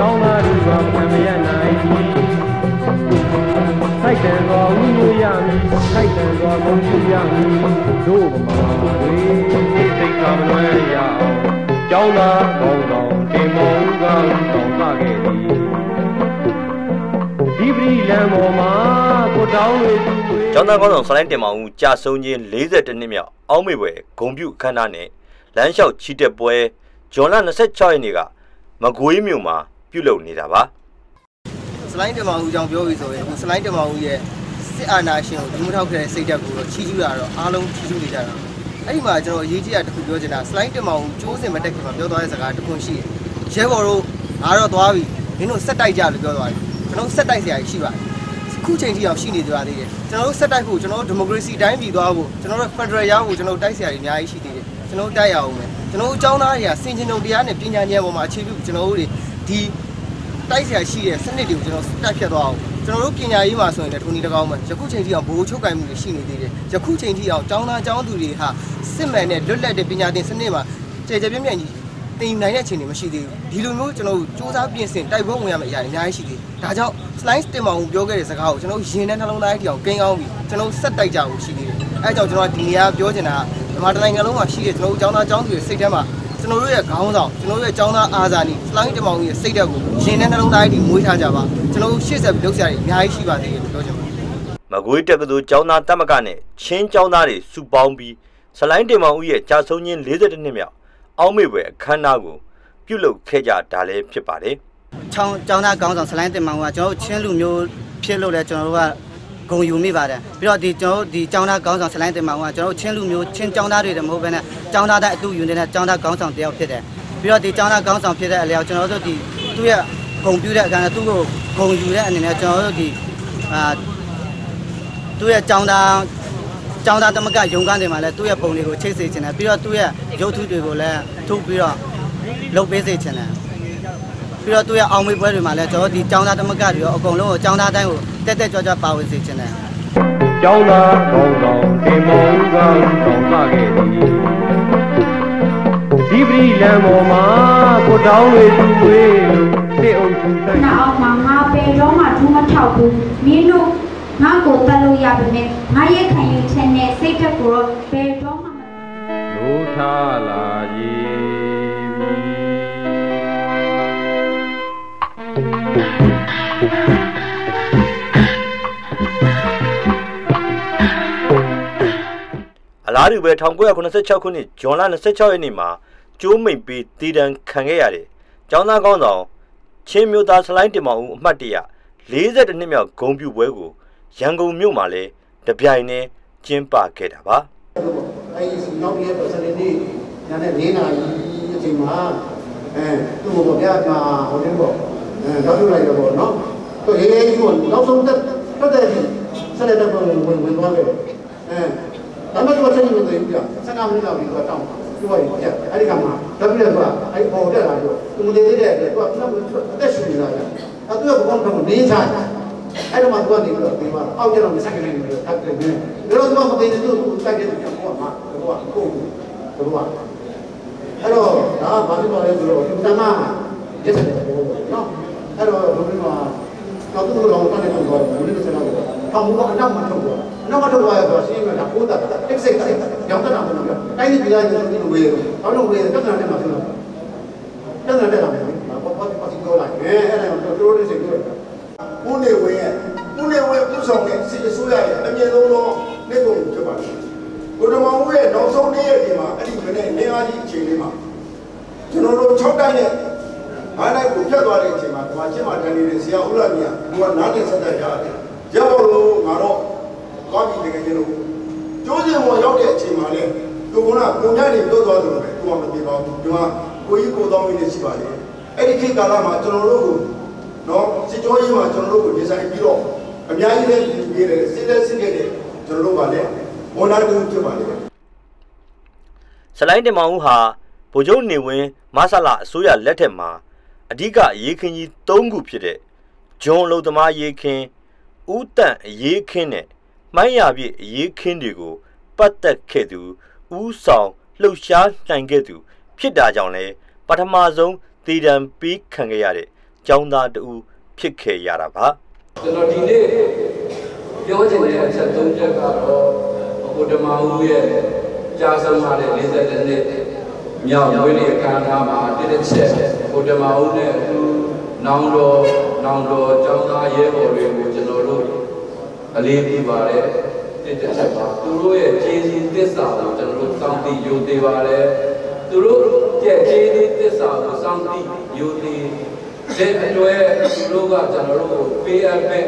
ကျောင်းသားတို့ကခံမရနိုင်ထိုက်တန်သောဥမှုရမည်ထိုက်တန်သောဂုဏ်ပြုရမည်တို့ဗမာတွေစိတ်ကမလွဲရအောင်ကျောင်းသားကောင်းဆောင်တင်မောဦးကတောင်းပခဲ့သည်ဒီပရိလံပေါ်မှာကိုတောင်းတွေသူတွေကျောင်းသားကောင်းဆောင်ဆလိုင်းတင်မောင်ဦးကြာဆုံးခြင်း42နှစ်မြောက်အောက်မေပွဲဂုံပြုအခမ်းအနားနဲ့လမ်းလျှောက်ချီတက်ပွဲဂျွန်လ26ရက်နေ့ကမကွေးမြို့မှာ ပြုလုပ်နေတာပါစလိုင်းတမောင်ဦးကြောင့်ပြောပြီးဆိုရင်အခုစလိုင်းတမောင်ဦးရဲ့စစ်အာဏာရှင်ကိုဒီမထောက်ခဲ့တဲ့စိတ်ဓာတ်ကိုတော့ချီးကျူးတာတော့အားလုံးချီးကျူးနေကြတာအဲ့ဒီမှာကျွန်တော်အရေးကြီးတာတစ်ခုပြောချင်တာစလိုင်းတမောင်ဦးကျိုးစင်မတက်ခင်မှာပြောသွားတဲ့စကားတစ်ခုရှိတယ်ရဲဘော်တို့ငါတော့သွားပြီမင်းတို့ဆက်တိုက်ကြလို့ပြောသွားတယ်ကျွန်တော်ဆက်တိုက်စရာရှိပါတယ်ခုချိန်ထိအောင်ရှိနေကြပါသေးတယ်ကျွန်တော်တို့ဆက်တိုက်ဖို့ကျွန်တော်တို့ဒီမိုကရေစီတိုင်းပြည်သွားဖို့ကျွန်တော်တို့ဖက်ဒရယ်ရဖို့ကျွန်တော်တို့တိုက်စရာတွေအများကြီးရှိသေးတယ်ကျွန်တော်တို့တိုက်ရအောင်မယ်ကျွန်တော်တို့အကြောင်းသားတွေကစင်ကျင်တို့တရားနဲ့ပညာဉာဏ်ပေါ်မှာအခြေပြုကျွန်တော်တို့တွေ ဒီတိုက်ဆရာရှိတဲ့စနစ်တွေကိုကျွန်တော်တက်ဖြတ်သွားအောင်ကျွန်တော်တို့ပညာရေးမှာဆိုရင်လည်းထုံဒီတကောင်းမှယခုချိန်ထိအောင်ဘိုးချုပ်ကင်မှုတွေရှိနေသေးတယ်ယခုချိန်ထိအောင်ကျောင်းသားကျောင်းသူတွေဟာစစ်မှန်တဲ့လွတ်လပ်တဲ့ပညာသင်စနစ်မှာကြည်ကြပြည့်ပြည့်ကြီးတင်နိုင်တဲ့အခြေအနေမရှိသေးဘူးဒီလိုမျိုးကျွန်တော်တို့စူးစမ်းပြင်ဆင်တိုက်ပွဲဝင်ရမယ့်အရာတွေအများကြီးရှိသေးတယ်ဒါကြောင့် slide တင်မောင်ပြောခဲ့တဲ့စကားကိုကျွန်တော်ရင်ထဲနှလုံးသားကြီးအောင်ကိန်းအောင်ပြီးကျွန်တော်ဆက်တိုက်ကြဖို့ရှိသေးတယ်အဲကြောင့်ကျွန်တော်ဒီနေရာပြောချင်တာကဒီမှာတနိုင်ငံလုံးမှာရှိတဲ့ကျွန်တော်တို့ကျောင်းသားကျောင်းသူတွေစိတ်ထဲမှာ ကျွန်တော်တို့ရဲ့ခေါင်းဆောင်ကျွန်တော်တို့ရဲ့ကျောင်းသားအာဇာနည်စလိုင်းတမောင်ကြီးရဲ့စိတ်ဓာတ်ကိုရင်ထဲနှလုံးသားကြီးမွေးထားကြပါကျွန်တော်တို့ရှေ့ဆက်ပြီးလုပ်စရာတွေအများကြီးရှိပါသေးတယ်လို့ပြောချင်ပါတယ်မကွေးတက္ကသိုလ်ကျောင်းသားတက်မကနဲ့ချင်းကျောင်းသားတွေစုပေါင်းပြီးဆလိုင်းတင်မောင်ဦးရဲ့ကြာဆုံးခြင်း42နှစ်မြောက်အောက်မေပွဲအခမ်းအနားကိုပြုလုပ်ခဲ့ကြတာလည်းဖြစ်ပါတယ်ချောင်းကျောင်းသားကောင်းဆောင်ဆလိုင်းတင်မောင်ကကျွန်တော်တို့ချင်းလူမျိုးဖြစ်လို့လဲကျွန်တော်တို့က ဂုံယူမိပါတယ်ပြီးတော့ဒီကျွန်တော်တို့ဒီကျောင်းသားကောင်းဆောင်ဆလိုင်းတင်မောင်ကကျွန်တော်တို့ချင်းလူမျိုးချင်းကျောင်းသားတွေတည်းမဟုတ်ဘဲနဲ့ကျောင်းသားတိုင်းအတူယူနေတဲ့ကျောင်းသားကောင်းဆောင်တယောက်ဖြစ်တယ်ပြီးတော့ဒီကျောင်းသားကောင်းဆောင်ဖြစ်တဲ့အလျောက်ကျွန်တော်တို့ဒီသူ့ရဲ့ဂုံပြူတဲ့အခါနဲ့သူ့ကိုဂုံယူတဲ့အနေနဲ့ကျွန်တော်တို့ဒီအာသူ့ရဲ့ကျောင်းသားကျောင်းသားတမကရုံကန်းတွေမှာလည်းသူ့ရဲ့ပုံတွေကိုချိတ်စေချင်တယ်ပြီးတော့သူ့ရဲ့ရုပ်ထုတွေကိုလည်းထုတ်ပြီးတော့လုပ်ပေးစေချင်တယ် ပြီးတော့သူရဲ့အောင်မေးပွဲတွေမှာလည်းကျွန်တော်ဒီចောင်းသားသမဂ္ဂတွေရောအကုန်လုံးကိုចောင်းသားတိုင်းကိုတက်တက်ကြွကြွပါဝင်စေချင်တယ်ကျောင်းသားကောင်းဆောင်တင်မောဦးကတောင်းပခဲ့သည်ဒီပရိလံပေါ်မှာကိုတောင်းတွေသူတွေစစ်အုပ်စုဆိုင်နာအောင်မှာငါပေတော့မှဒူးမထောက်ဘူးမင်းတို့ငါ့ကိုတတ်လို့ရပါမယ်ငါရဲ့ခံယူချက်နဲ့စိတ်ဓာတ်ကိုတော့ဘယ်တော့မှမလို့ထားလာရေ အလားတူပဲ1986ခုနှစ်ဇွန်လ26ရက်နေ့မှာကျိုးမိတ်ပြီးတည်တံခံခဲ့ရတဲ့ကျောင်းသားကောင်းဆောင်ချင်းမျိုးသားဆလိုင်းတင်မောင်ဦးအမှတ်တရ42နှစ်မြောက်ဂုံပြူပွဲကိုရန်ကုန်မြို့မှာလည်းတပြိုင်တည်းကျင်းပခဲ့တာပါအဲဒီနောက်ရက်တော့စနေနေ့ညနေ၄နာရီအချိန်မှာအဲသူ့ဘောဗျာကဟိုတင်းပေါ့အဲတော့ပြလိုက်တော့ပေါ့နော်သူရေးရေးကိုနောက်ဆုံးတက်တက်တဲ့ဆက်လက်တော့ဝင်ဝင်သွားတယ်အဲ ဒါမှမဟုတ်ချက်နေလို့သိပြီ15မိနစ်လောက်ပြီးတော့တောင်းပြောရင်ပြအဲ့ဒီကမှာတော့ပြတယ်ကွာအဲ့ပေါ်တက်လာတော့သူမတည်သေးတဲ့အတွက်သူကအသက်ရှင်နေတာလေအဲ့သူကဘုံကနေချာအဲ့တော့မှသူကနေပြီးတော့ဒီမှာအောက်ကျတော့မဆက်ကနေပြီးတော့တက်တယ်နေဒါတော့သူကမသိတဲ့သူတိုက်တဲ့ကြောင့်ဘောမှာဘောကကိုကိုဘောကအဲ့တော့ဒါဘာဖြစ်သွားလဲဆိုတော့ဒီတမရက်စက်တယ်ဘောနော်အဲ့တော့ဘုရားကတော့သူ့လိုတော့တက်နေတော့ဘုရားဆက်တော့ ထောင်မှုတော့အနောက်မှာထုတ်တော့အနောက်မှာထုတ်သွားရတော့ရှင်းနေတာကိုးတာတစ်စိတ်စိတ်ရောင်းတတ်တာမဟုတ်ဘူးတိုင်းပြည်ပြည်သားတွေဒီလိုဝေးတော့တော့ဝေးတက်တာနဲ့မှဆိုတော့တက်တာတက်တာမယ်ဘာဘာဘာစီပြောလိုက်အဲအဲ့ဒါတော့တို့တို့စိတ်ပြောဦးနေဝင်းရဲ့ဦးနေဝင်းဥဆောင်တဲ့စစ်အစိုးရရဲ့အမြင့်ဆုံးသောနေ့ကုန်ဖြစ်ပါတယ်။ဘုဒ္ဓမောင်ဦးရဲ့နောက်ဆုံးနေ့ရက်ဒီမှာအဲ့ဒီမနေ့နေအားကြီးအချိန်လေးမှာကျွန်တော်တို့6တိုင်းနဲ့ဘာနိုင်ကိုဖြတ်သွားတဲ့အချိန်မှာဒီမှာချင်းမှတန်နေတဲ့ဆရာဦးလာမြတ်ကနားတင်ဆက်တက်ရတယ်။ ရောက်လို့ငါတော့ကောင်းပြီတကယ်ချင်းလို့ကျိုးစင်ပေါ်ရောက်တဲ့အချိန်မှာလေသူကပုံညနေပြောသွားတယ်လို့ပဲသူကမပြေပါဘူး။ဒီမှာကိုကြီးကိုတောင်းနေရှိပါလေ။အဲ့ဒီခေတ်ကာလမှာကျွန်တော်တို့ကိုနော်စစ်ကြောရေးမှာကျွန်တော်တို့ကိုဒီဇိုင်းပြီးတော့အများကြီးလည်းပြည်တယ်စစ်လက်စစ်ခဲ့တယ်ကျွန်တော်တို့ကလည်းဝန်ထမ်းတူဖြစ်ပါလေဆလိုင်းတင်မောင်ဦးဟာဗိုလ်ချုပ်နေဝင်းမဆလာအစိုးရလက်ထက်မှာအဓိကရေးခင်းကြီး၃ခုဖြစ်တဲ့ဂျွန်လုံသမားရေးခင်း ဦးတန့်အရေးခင်းနဲ့မိုင်းရပြည့်အရေးခင်းတွေကိုပတ်သက်ခဲ့သူဦးဆောင်လှုပ်ရှားနိုင်ခဲ့သူ ဖြစ်တာကြောင့်လဲပထမဆုံးတည်တံပေးခံခဲ့ရတဲ့ကျောင်းသားတဦးဖြစ်ခဲ့ရတာပါကျွန်တော်ဒီနေ့ပြောချင်တဲ့အချက်သုံးချက်ကတော့ဘုဒ္ဓမာဦးရဲ့ကြာဆုံးလာတဲ့42နှစ်မြောက်ဝိနည်းအခမ်းအနားမှာတည်တဲ့ချက်ဘုဒ္ဓမာဦးနဲ့အတူနောင်တော်နောင်တော်ကျောင်းသားရဲဘော်တွေကိုကျွန်တော်တို့ အလေးပြုပါတယ်တည်တဲ့ချက်ပါသူတို့ရဲ့ကျေးဇူးသစ္စာကိုကျွန်တော်တို့စောင့်သိယုံသေးပါတယ်သူတို့ရဲ့ကျေးဇူးသစ္စာကိုစောင့်သိယုံသေးတဲ့အတွက်သူတို့ကကျွန်တော်တို့ကိုပေးအပ်မဲ့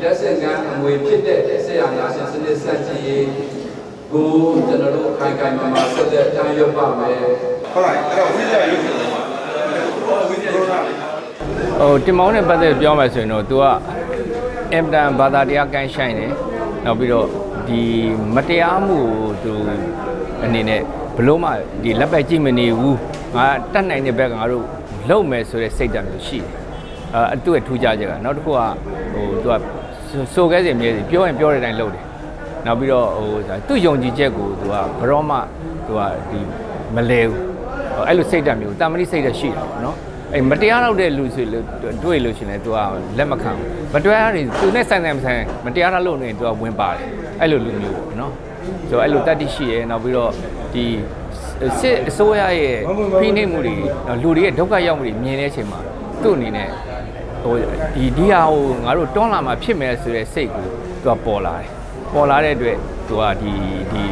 လက်ဆင့်ကမ်းအမွေဖြစ်တဲ့ဆရာနာရှင်စနစ်စန့်ကြည့်ရေးကိုကျွန်တော်တို့ခိုင်ခိုင်မာမာဆက်တဲ့အတိုင်းရွတ်ပါမယ်ဟုတ်လားအဲ့တော့ဝိဇ္ဇာရုပ်ရှင်တော့ဝိဇ္ဇာရုပ်ရှင်ဟိုတင်မောင်းနဲ့ပတ်သက်ပြောမယ်ဆိုရင်တော့ तू က အင်တန်ဘာသာတရားကိုင်းဆိုင်တယ်နောက်ပြီးတော့ဒီမတရားမှုကိုသူအနေနဲ့ဘလို့မှဒီလက်ပဲကြည့်မနေဘူးငါတတ်နိုင်တဲ့ဘက်ကငါတို့လုံမယ်ဆိုတဲ့စိတ်ဓာတ်မျိုးရှိတယ်အဲအတူအထူးကြကြတာနောက်တစ်ခုကဟိုသူကဆိုခဲ့စဉ်မြဲစီပြောရင်ပြောတဲ့အတိုင်းလုပ်တယ်နောက်ပြီးတော့ဟိုသူ့ယုံကြည်ချက်ကိုသူကဘရောမသူကဒီမလဲဘူးအဲ့လိုစိတ်ဓာတ်မျိုးတာမဏိစိတ်ဓာတ်ရှိတာပေါ့နော် အဲ့မတရားတော့တဲ့လူဆိုလို့တွေ့လို့ရှင်လဲ तू ကလက်မခံဘူးမတရားတွေ तू နဲ့ဆိုင်ဆိုင်မဆိုင်မတရားတာလို့နေ तू ကဝင်ပါတယ်အဲ့လိုလူမျိုးပေါ့နော်ဆိုတော့အဲ့လိုတတ်တိရှိရဲနောက်ပြီးတော့ဒီစစ်အစိုးရရဲ့ဖိနှိပ်မှုတွေလူတွေရဲ့ဒုက္ခရောက်မှုတွေမြင်တဲ့အချိန်မှာသူ့အနေနဲ့ဟိုဒီဒီဟာကိုငါတို့တွန်းလာမှာဖြစ်မယ်ဆိုတဲ့စိတ်ကို तू ကပေါ်လာတယ်ပေါ်လာတဲ့အတွက် तू ကဒီဒီ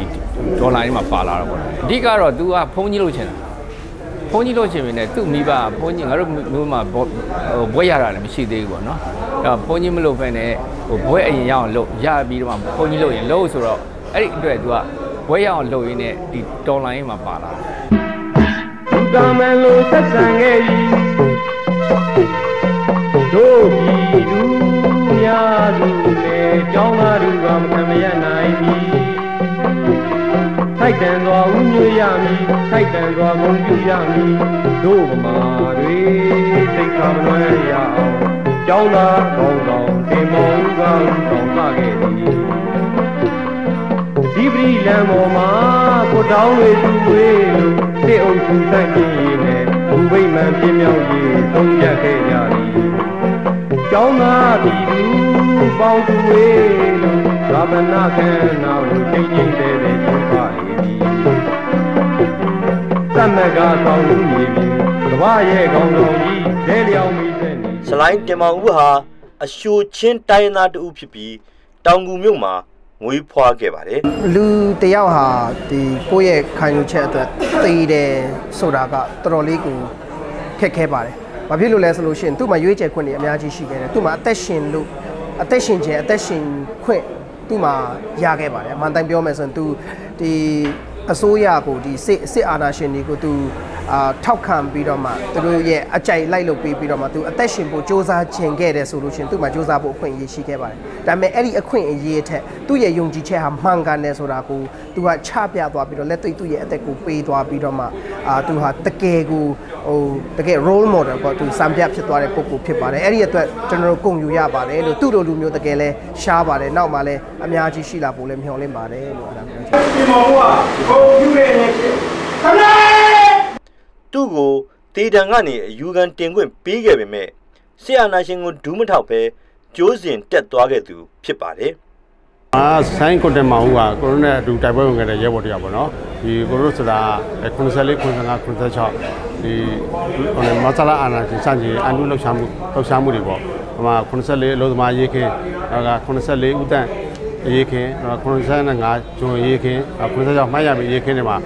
ဒေါ်လာကြီးမှာပါလာတော့ပေါ့အဓိကတော့ तू ကဖုန်းကြီးလို့ချင်တာ ဘုန်းကြီးလို့ရှင်ပြီနဲ့သူ့မိဘဘုန်းကြီးငါတို့မျိုးမှာဟိုဘွဲရတာလည်းမရှိသေးဘူးပေါ့နော်အဲ့တော့ဘုန်းကြီးမလို့ပဲနဲ့ဟိုဘွဲအရင်ရအောင်လုပ်ရပြီးတော့မှဘုန်းကြီးလို့ရင်လို့ဆိုတော့အဲ့ဒီအတွက် तू ကဘွဲရအောင်လုပ်ရင်းနဲ့ဒီတော်လိုင်းမှာပါလာတယ်ဘုဒ္ဓမန်လိုဆက်ဆံခဲ့၏တို့ပြည်သူများစုနဲ့ကျောင်းသားတို့ကမခံမရနိုင်မည်ထို က်တန်စွာဥညွှရမည်ထိုက်တန်စွာဂုဏ်ပြုရမည်တို့ဗမာတွေစိတ်ကမလွဲရအောင်ကျောင်းသားကောင်းဆောင်တင်မောင်းကောင်းဆောင်စခဲ့သည်ဒီပရိလံပေါ်မှာကိုတောင်းတွေသူဝေးလို့စစ်အုပ်စုဆိုင်ပြင်းရည်နဲ့ဘူဗိမ္မာန်ပြင်းမြောက်ရေးသုံးရက်ခဲ့ကြသည်ကျောင်းသားပြည်သူပေါင်းသူဝေးလို့သာဗနာခန္ဓာ သမက်ကဆောင်လူနေပြီကဘာရဲ့ကောင်းဆောင်ကြီးဒဲလျောင်မိတဲ့နေစလိုင်းတင်မောင်ဦးဟာအရှိုချင်းတိုင်းရင်းသားတဦးဖြစ်ပြီးတောင်ကူမြို့မှာငွေဖွားခဲ့ပါတယ်လူတယောက်ဟာဒီကိုယ့်ရဲ့ခံယူချက်အတွက်တည်တယ်ဆိုတာကတော်တော်လေးကိုခက်ခဲပါတယ်။ဘာဖြစ်လို့လဲဆိုလို့ရှိရင်သူ့မှာရွေးချယ်ခွင့်တွေအများကြီးရှိခဲ့တယ်။သူ့မှာအသက်ရှင်လို့အသက်ရှင်ခြင်းအသက်ရှင်ခွင့်သူ့မှာရခဲ့ပါတယ်။အမှန်တိုင်းပြောမယ်ဆိုရင်သူဒီ အစိုးရကိုဒီစစ်စစ်အာဏာရှင်တွေကိုသူ အာထောက်ခံပြီးတော့မှသူတို့ရဲ့အကြိုက်လိုက်လုပ်ပေးပြီးတော့မှသူအသက်ရှင်ဖို့စ조사ခြင်းခဲ့တယ်ဆိုလို့ရှိရင်သူ့မှာစ조사ဖို့အခွင့်အရေးရှိခဲ့ပါတယ်။ဒါပေမဲ့အဲ့ဒီအခွင့်အရေးအထက်သူ့ရဲ့ယုံကြည်ချက်ဟာမှန်ကန်တယ်ဆိုတာကိုသူကချပြသွားပြီးတော့လက်တွေ့သူ့ရဲ့အသက်ကိုပေးသွားပြီးတော့မှအာသူဟာတကယ်ကိုဟိုတကယ် role model ပေါ့သူစံပြဖြစ်သွားတဲ့ပုံကိုဖြစ်ပါတယ်။အဲ့ဒီအတွက်ကျွန်တော်တို့ဂုဏ်ယူရပါတယ်လို့သူ့လိုလူမျိုးတကယ်လဲရှားပါတယ်။နောက်မှလည်းအများကြီးရှိလာဖို့လည်းမျှော်လင့်ပါတယ်လို့အဲ့ဒါပြောချင်ပါတယ် ဒီမောင်ကဂုံယူရဲ့နေခဏ သူ့ကိုတေတံကနေအယူခံတင်ခွင့်ပေးခဲ့ပေမဲ့ဆရာနာရှင်ကိုဒူးမထောက်ပဲကျိုးစင်တက်သွားခဲ့သူဖြစ်ပါတယ်အာဆိုင်ကွန်တက်မောင်ကကိုရိုနဲ့အတူတိုက်ပွဲဝင်ခဲ့တဲ့ရဲဘော်တယောက်ပေါ့နော်ဒီကိုရိုဆိုတာ94 95 96ဒီဟိုမဆလာအာနာရှင်စကြီးအန်ဒူလှုပ်ရှားမှုလှုပ်ရှားမှုတွေပေါ့ဟိုမှာ94အလို့သမားရေးခင်နောက်က94ဦးတန့် အရေးခင်95ဂျွန်အရေးခင်96ကျောင်းမှတ်ရမယ်အရေးခင်တွေမှာ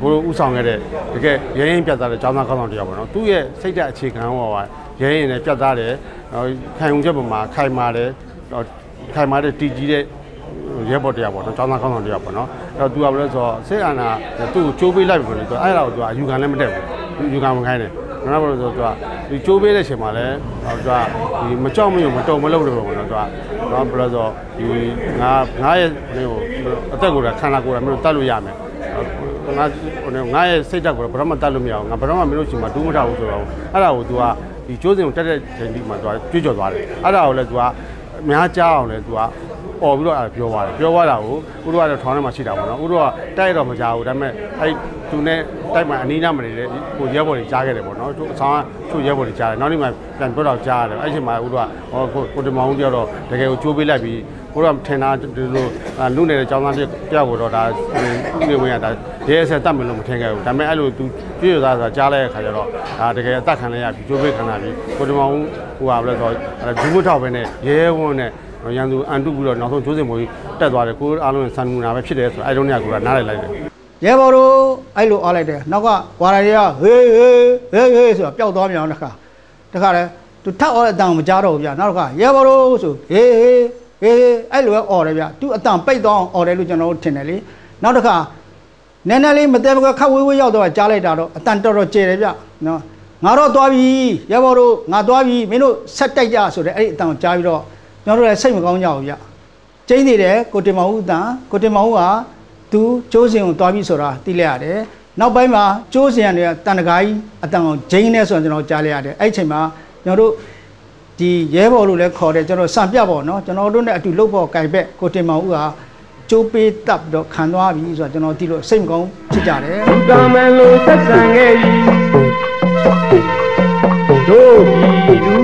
ကိုလိုဥဆောင်ခဲ့တဲ့တကယ်ရရင်ပြတ်သားတဲ့ကျောင်းသားခေါင်းဆောင်တယောက်ပေါ့နော်သူ့ရဲ့စိတ်ဓာတ်အခြေခံဟောပါရရင်လည်းပြတ်သားတယ်ခိုင်ုံချက်ပေါ်မှာခိုင်မာတယ်ခိုင်မာတဲ့တည်ကြည်တဲ့ရဲဘော်တရားပေါ့နော်ကျောင်းသားခေါင်းဆောင်တရားပေါ့နော်အဲ့တော့သူကဘယ်လဲဆိုတော့စစ်အာဏာသူ့ကိုချိုးပေးလိုက်ပြီပေါ့လေသူအဲ့ဒါကိုသူကအယူခံလည်းမတက်ဘူးအယူခံမခိုင်းနဲ့ နောက်ဘာလို့ဆိုတော့သူချိုးပေးတဲ့ချိန်မှာလည်းဟိုသူကဒီမကြောက်မရွံ့မတုံမလုပ်တယ်ပေါ့နော်သူကနော်ဘာလို့ဆိုဒီငါငါရဲ့ဟိုအသက်ကိုယ်ကခန္ဓာကိုယ်ကမင်းတို့တတ်လို့ရမယ်ငါငါရဲ့စိတ်ဓာတ်ကိုယ်ကဘာမှတတ်လို့မရအောင်ငါဘာမှမင်းတို့ချိန်မှာဒူးမထားဘူးဆိုတော့အဲ့ဒါကိုသူကဒီကျိုးစင်ကိုတက်တဲ့ချိန်ဒီမှာသူကကြွကြော်သွားတယ်အဲ့ဒါကိုလည်းသူကအများကြားအောင်လည်းသူကអော်ပြီးတော့အဲ့ပြောသွားတယ်ပြောသွားတာကိုဥရောကတော့ထောင်းထဲမှာရှိတာပေါ့နော်ဥရောကတိုက်ရတော့မကြဘူးဒါပေမဲ့အဲ့သူနဲ့တိုက်မှာအနီးနားမနေတဲ့ကိုရဲဘော်တွေကြားခဲ့တယ်ပေါ့နော်သူအဆောင်ကသူရဲဘော်တွေကြားတယ်နောက်နေ့မှပြန်ပြောတော့ကြားရတယ်အဲ့ချိန်မှာဥတို့ကဟောကိုကိုတမောင်ကြောက်တော့တကယ်ကိုချိုးပေးလိုက်ပြီးကိုတော့ထင်တာဒီလိုလူနေတဲ့ចောင်းသားတယောက်ကိုတော့ဒါဥနေဝင်ရတာရဲဆက်တတ်မယ်လို့မထင်ခဲ့ဘူးဒါပေမဲ့အဲ့လိုသူပြည့်ရသားဆိုတာကြားလိုက်တဲ့ခါကျတော့ဒါတကယ်အသက်ခံလိုက်ရပြီချိုးပေးခံရပြီကိုတမောင်ဟိုဟာဘယ်လဲဆိုတော့ဒူးမထောက်ပဲနဲ့ရဲဝန်းနဲ့ရန်သူအန်တုပြီးတော့နောက်ဆုံးကျိုးစင်မွေးတက်သွားတယ်ကိုအားလုံးဆန်မူနာပဲဖြစ်တယ်ဆိုတော့အဲ့တုန်းကကိုကနားလိုက်လိုက်တယ် ရဲဘော်တို့အဲ့လိုအားလိုက်တယ်နောက်ကဝါရတွေကဟေးဟေးဟေးဟေးဆိုတော့ပျောက်သွားမြန်အောင်တစ်ခါတစ်ခါလဲသူထပ်အော်တဲ့အတန်မကြားတော့ဘူးဗျနောက်တစ်ခါရဲဘော်တို့ဆိုဟေးဟေးဟေးအဲ့လိုပဲအော်တယ်ဗျသူအတန်ပိတ်သွားအောင်အော်တယ်လို့ကျွန်တော်တို့ထင်တယ်လေနောက်တစ်ခါနည်းနည်းလေးမတဲမကခတ်ဝေးဝေးရောက်တော့ကြားလိုက်တာတော့အတန်တော်တော်ကျယ်တယ်ဗျနော်ငါတော့သွားပြီရဲဘော်တို့ငါသွားပြီမင်းတို့ဆက်တိုက်ကြဆိုတဲ့အဲ့ဒီအတန်ကိုကြားပြီးတော့ကျွန်တော်တို့လည်းစိတ်မကောင်းကြဘူးဗျကျင်းနေတယ်ကိုတင်မောင်ဦးအတန်ကိုတင်မောင်ဦးက သူကျိုးစင်ကိုတွားပြီးဆိုတာသိလိုက်ရတယ်။နောက်ပိုင်းမှာကျိုးစင်တွေကတန်တကာကြီးအတန်အောင်ဂျိန်းနေဆိုတော့ကျွန်တော်ကြားလိုက်ရတယ်။အဲ့ဒီအချိန်မှာကျွန်တော်တို့ဒီရဲဘော်လို့လည်းခေါ်တယ်ကျွန်တော်စံပြပေါ့နော်ကျွန်တော်တို့နဲ့အတူလှုပ်ဖို့ကြိုက်ဘက်ကိုတင်မောင်ဦးကကျိုးပေးတပ်တော့ခံသွားပြီဆိုတော့ကျွန်တော်သိလို့စိတ်မကောင်းဖြစ်ကြတယ်ဘုရားမန်လို့သက်ဆံခဲ့ပြီတို့ပြည်သူ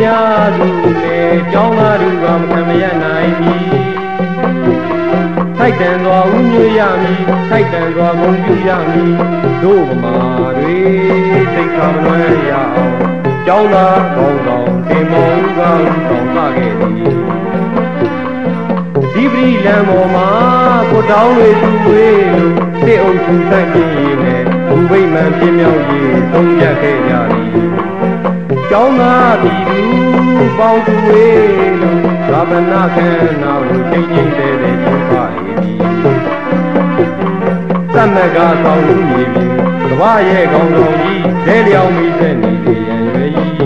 များစုလေကြောင်းသားတို့ကမခံမရနိုင်ပြီ ထိုက်တန်စွာဥညွှရမည်ထိုက်တန်စွာဂုဏ်ပြုရမည်တို့ဗမာတွေစိတ်ကမလွဲရအောင်ကြောင်းသားကောင်းဆောင်တင်မောင်းကောင်းဆောင်ပါခဲ့သည်ဒီပရိလံပေါ်မှာကိုတောင်းတွေသူဝေးလို့စစ်အုပ်စုတိုက်ပြင်းရည်နဲ့ဘူဗိမှန်ပြင်းမြောက်ရေးသုံးပြခဲ့ကြသည်ကျောင်းသားပြည်သူပေါင်းသူဝေးလို့သာဗနာခံနောက်လို့ချင်းချင်းတဲ မက်ကဆောင်လူမြေပြင်ကဘာရဲ့ကောင်းဆောင်ကြီးလဲလျောင်မိတဲ့နေရရန်ရွယ်ကြီး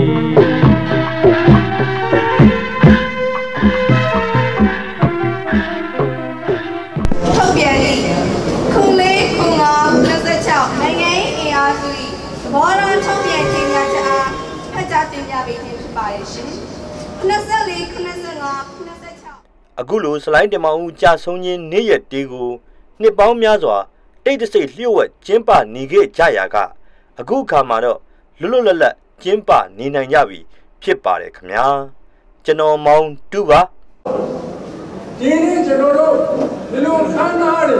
ထုတ်ပြန်သည့်ခုလေးခုငါ26နိုင်ငံရေးအင်အားစု၏သဘောထားထုတ်ပြန်ကြေညာချက်အားဖတ်ကြားတင်ပြပေးခြင်းဖြစ်ပါရဲ့ရှင်94 95 96အခုလိုစလိုင်းတင်မောင်ဦးကြာဆုံးခြင်းနေ့ရက်တေးကိုနှစ်ပေါင်းများစွာ တိတ်တဆိတ်လျှို့ဝှက်ကျင်းပနေခဲ့ကြရာကအခုအခါမှာတော့လွတ်လွတ်လပ်လပ်ကျင်းပနေနိုင်ကြပြီဖြစ်ပါတယ်ခင်ဗျာကျွန်တော်မောင်တူပါဒီနေ့ကျွန်တော်တို့ဒီလိုခမ်းနားတွေ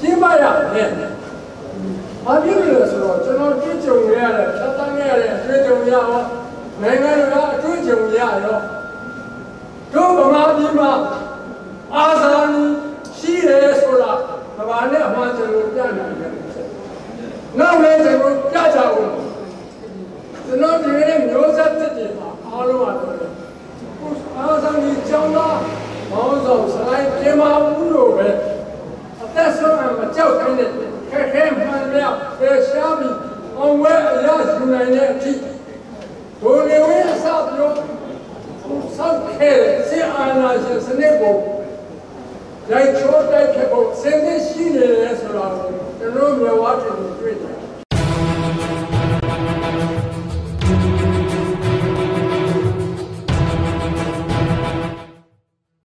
ကျင်းပရမယ်။ဘာဖြစ်လို့လဲဆိုတော့ကျွန်တော်တွေ့ကြုံရတဲ့ဖြတ်သန်းရတဲ့အတွေ့အကြုံရရောနိုင်ငံတကာအတွေ့အကြုံရရောတို့ဗမာပြည်မှာ နဲ့ခဲခဲမှန်မြောက်ပယ်ရှားပြီးအောင်ဝဲအရယူနိုင်တဲ့အထိဒိုနေဝင်းအစပြုံးဆောက်ခဲစေအာနာရှင်စနစ်ကိုလိုက်ချိုးတိုက်ခဲ့ဖို့စင်သစ်ရှိနေတယ်ဆိုတော့ကျွန်တော်မြေဝါတင်တွေ့တယ်